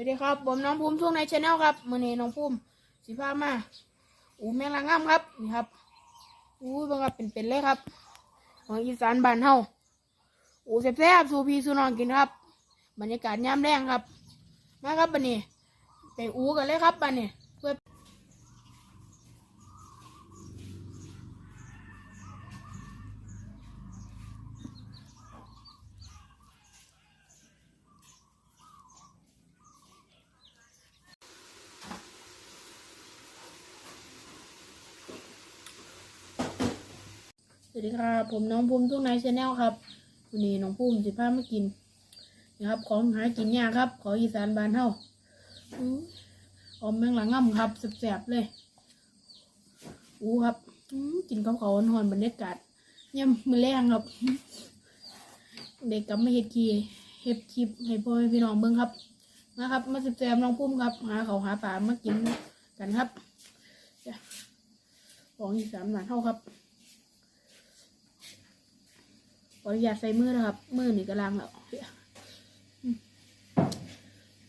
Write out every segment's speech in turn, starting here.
วัสดีครับ ผมน้องภูมิช่วงในชาแนลครับมื่อนีน้องภูมิสิพามาอูแมงลางงามครับนี่ครับอู้บังครับเป็นๆเลยครับของอีสานบ้านเฮาอูแซ่บๆสูพีสูนองกินครับ บรรยากาศยามแรงครับมาครับบันนี้ไปอูกันเลยครับบันนี้ วัสดีครับผมน้องภูมิทุ่งนายชาแนลครับวันนี้น้องภูมิสิพามากินนะครับของหากินยากครับ ขออีสานบานเฮาออมแมงหลังง่ำครับแสบๆเลยอู้ครับอื้อกินข้าวเขาหอนบรรยากาศย่ำมือแรงครับ เด็กกลับมาเฮ็ดคีเฮ็ดคลิปให้พ่อพี่น้องเบิ่งครับนะครับ มาแสบๆน้องภูมิครับ หาเขาหาปลามากินกันครับของอีสานบานเฮาครับ ข ออนุญาตใส่มือนะครับ มือนี่กำลังแล้วอืม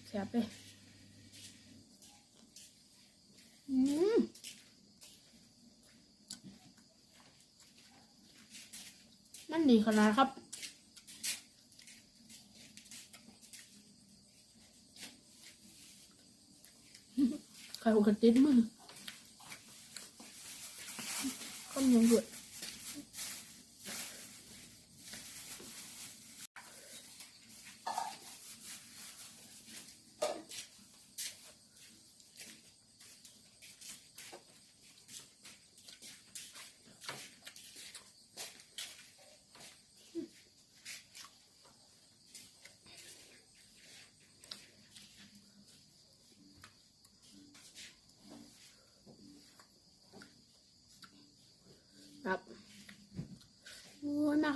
แสบไปอืมมันดีขนาดครับไข่หกกระติดมือข้าวเหนียวด้วย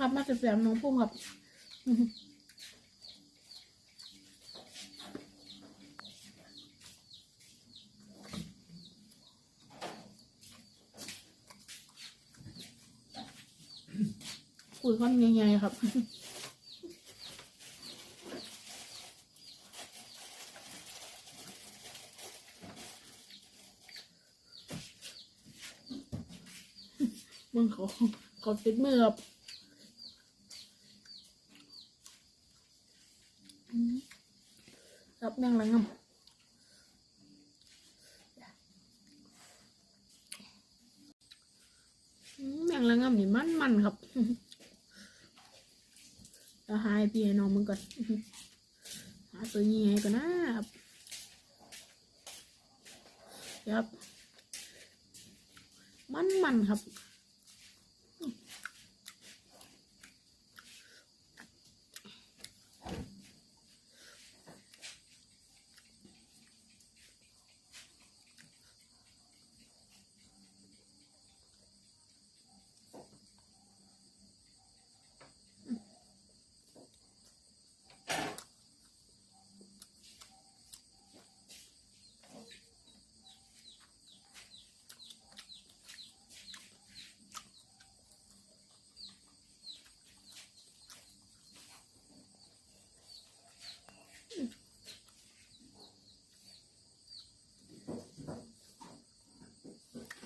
ครับ มาเสียบๆน้องพุ่งครับคุยค่อนใหญ่ๆครับมึงเขาเขาติดมือครับอืม ครับแม่งละงอมแม่งละงำนี่มันมันครับแล้วหายพี่ให้น้องมึงก่อนหาตัวนี้ไงก่อนนะครับครับ มันมันครับ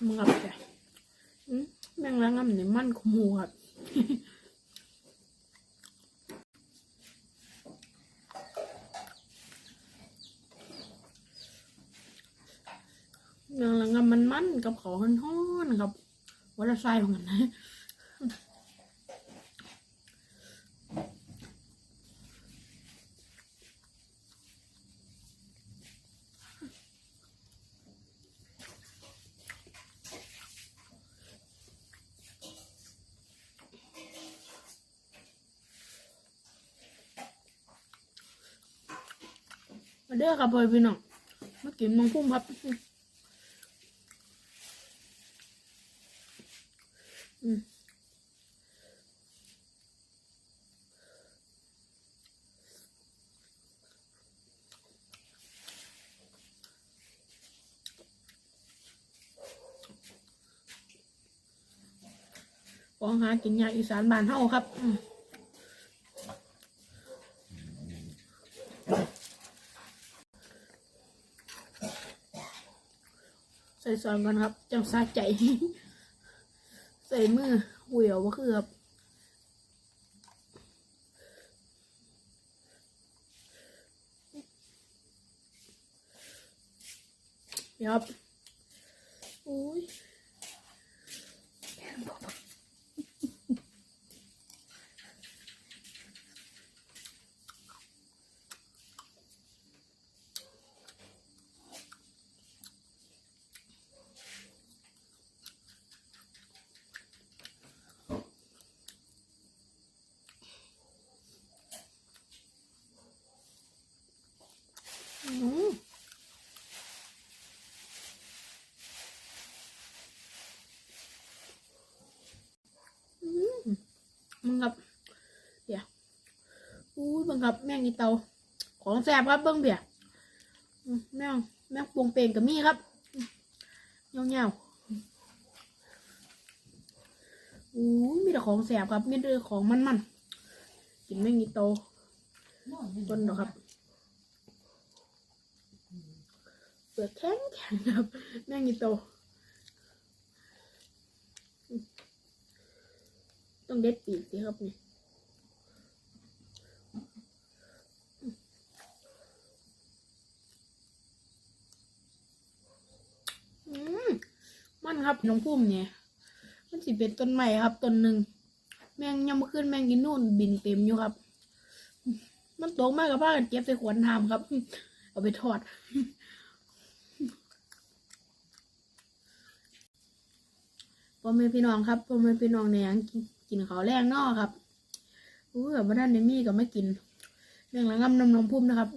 มึงครับจ้ะอืมแมงละงำนี่ยมันขมูครับแมงละงำมันมันกับขอห้อนๆครับวัละไส้ของมันนะ มาเด้อครับพ่อพี่น้องมากินมังพุ่มครับอืมของหากินยากอีสานบ้านเฮาครับ ใส่สอนก่อนครับจำซาใจ ใส่มือเหวี่ยวว่าคือครับยับ yep ย อืมอืมมึงกับเดี๋ยว อู้ยมึงกับแม่งอีเตา ของแซ่บครับเบิ้งเบียแม่งแม่งปวงเปงกับมี่ครับเงี้ยวเงี้ยวอู้ยมีแต่ของแซ่บครับมีแต่ของมันๆกินแม่งอีเตาต้นดอครับเปลือกแข็งแข็งครับ แม่งอีโตต้องเด็ดปีกสิครับนี่อืม มันครับน้องพุ่มเนี่ย มันสิเป็นต้นใหม่ครับต้นหนึ่งแมงยังมาขึ้นแมงกินนู่นบินเต็มอยู่ครับ มันตกมากกับผ้ากันเก็บใส่ขวดน้ำครับ เอาไปทอดพ่อแม่พี่น้องครับพ่อแม่พี่น้องในยังกินกินข้าวแรงนอครับอู้แบบว่าท่านในมีก็ไม่กินเรื่องละงำน้ำนมพุ่มนะครับ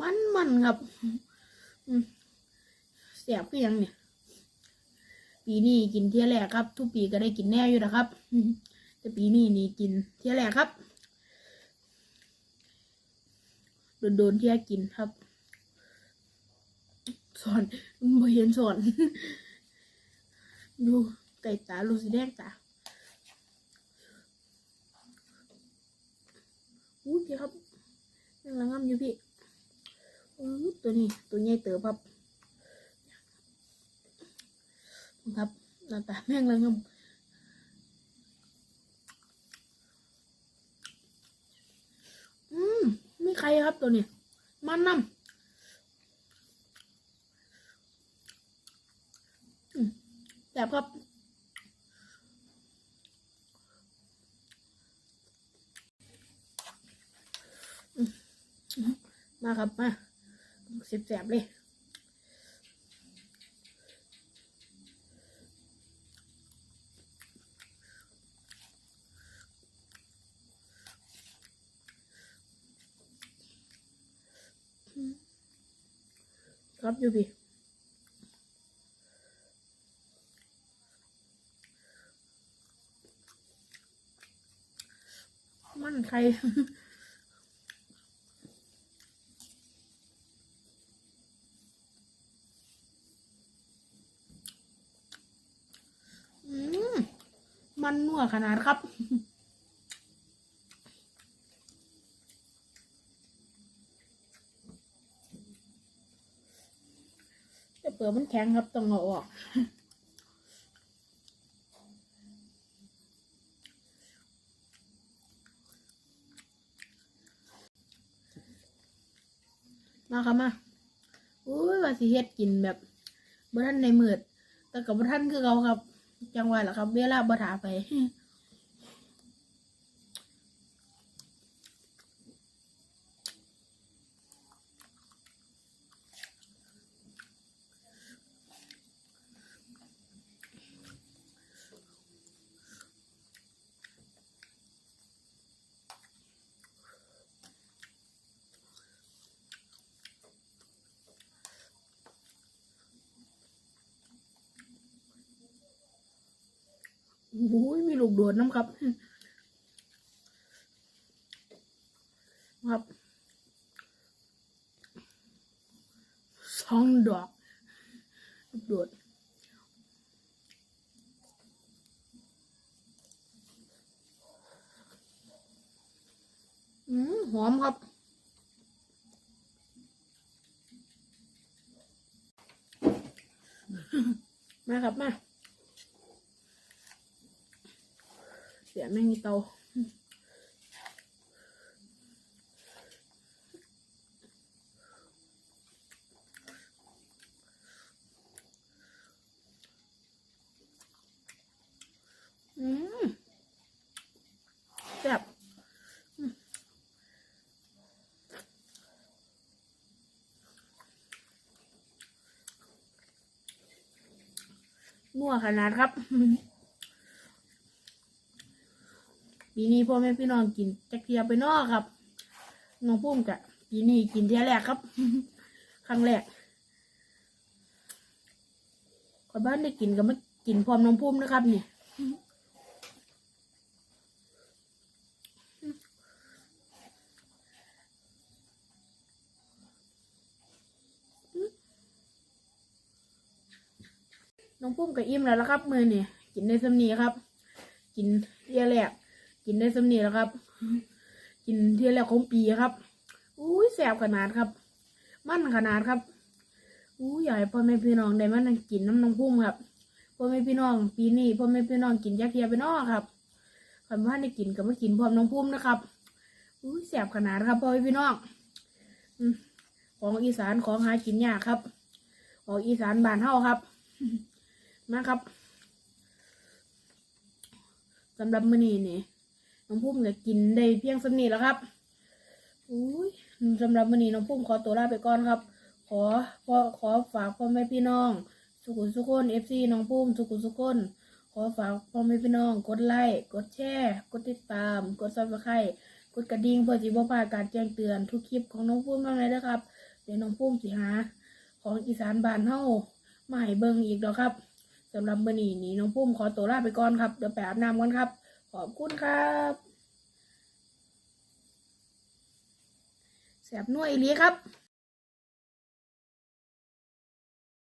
มันมันครับเสียบก็ยังเนี่ย ปีนี้กินเที่ยแรกครับ ทุกปีก็ได้กินแน่อยู่นะครับ แต่ปีนี้นี่กินเที่ยแรกครับ โดนโดนๆเที่ยกินครับ สอนไม่เห็นสอน ดูไก่ตาลูกสีแดงตาอู้พี่ครับยังระงำอยู่พี่อู้ตัวนี้ตัวใหญ่เต๋อครับ ครับหน้าตาแม่งระงำอืมไม่ใครครับตัวนี้ มันน้ำแต่บครับ มาครับ มาเสียบแสบเลย ครับอยู่พี่มันใครมันนัวขนาดครับ แต่เป ลือกมันแข็งครับต้องเอาออกมาครับมาอุ้ยว่าสิเฮ็ดกินแบบบ่ทันในมืดแต่กับบ่ทันคือเขาครับ จังหวะล่ะครับ เวลาบ่ถาไป โอ้ยมีลูกโดดน้ำครับ ครับสองดอกลูกโดดอืมหอมครับมาครับมาเสีย แม่งมีเตาอืมแซ่บนัวขนาดครับ ปีนี้พ่อแม่พี่น้องกินจักเทียไปนอกครับน้องปุ้มกะปีนี้กินเทียแรกครับ ครั้งแรกขอบ้านได้กินก็มากินพร้อมน้องปุ้มนะครับนี่น้องปุ้มกับอิ่มแล้วละครับ มือนี่กินได้สำนีครับ กินเทียแรก กินได้สำนีแล้วครับ กินเทียแรกของปีครับ อุ้ยแสบขนาดครับ มั่นขนาดครับอุ้ยอยากให้พ่อแม่พี่น้องได้มานั่งกินน้ำนองปุ้มครับพ่อแม่พี่น้อง ปีนี้พ่อแม่พี่น้องกินยักษ์เทียไปนอกครับคันว่าได้กินก็มากินพร้อมน้องปุ้มนะครับอุ้ยแสบขนาดครับพ่อแม่พี่น้องของอีสานของหากินยากครับของอีสานบานเฮาครับมาครับสำหรับมื้อนี้นี่ น้องพุ่มก็กินได้เพียงสำนี้แล้วครับอุ้ยสำหรับมื้อนี้น้องพุ่มขอตัวลาไปก่อนครับ ขอขอขอฝากพ่อแม่พี่น้อง สุขุสุขคนเอฟซีน้องพุ่มสุขุสุขคนขอฝากพ่อแม่พี่น้อง กดไลค์กดแชร์กดติดตาม กดซับสไครต์กดกระดิ่งเพื่อสิบ่พลาดการแจ้งเตือนทุกคลิปของน้องพุ่มมาเลยนะครับ เดี๋ยวน้องพุ่มสิหาของอีสานบ้านเฮามาให้เบิ่งอีกดอกครับสำหรับมื้อนี้นี่น้องพุ่มขอตัวลาไปก่อนครับเดี๋ยวไปอาบน้ำกันครับ ขอบคุณครับแสบนัวอีลีครับ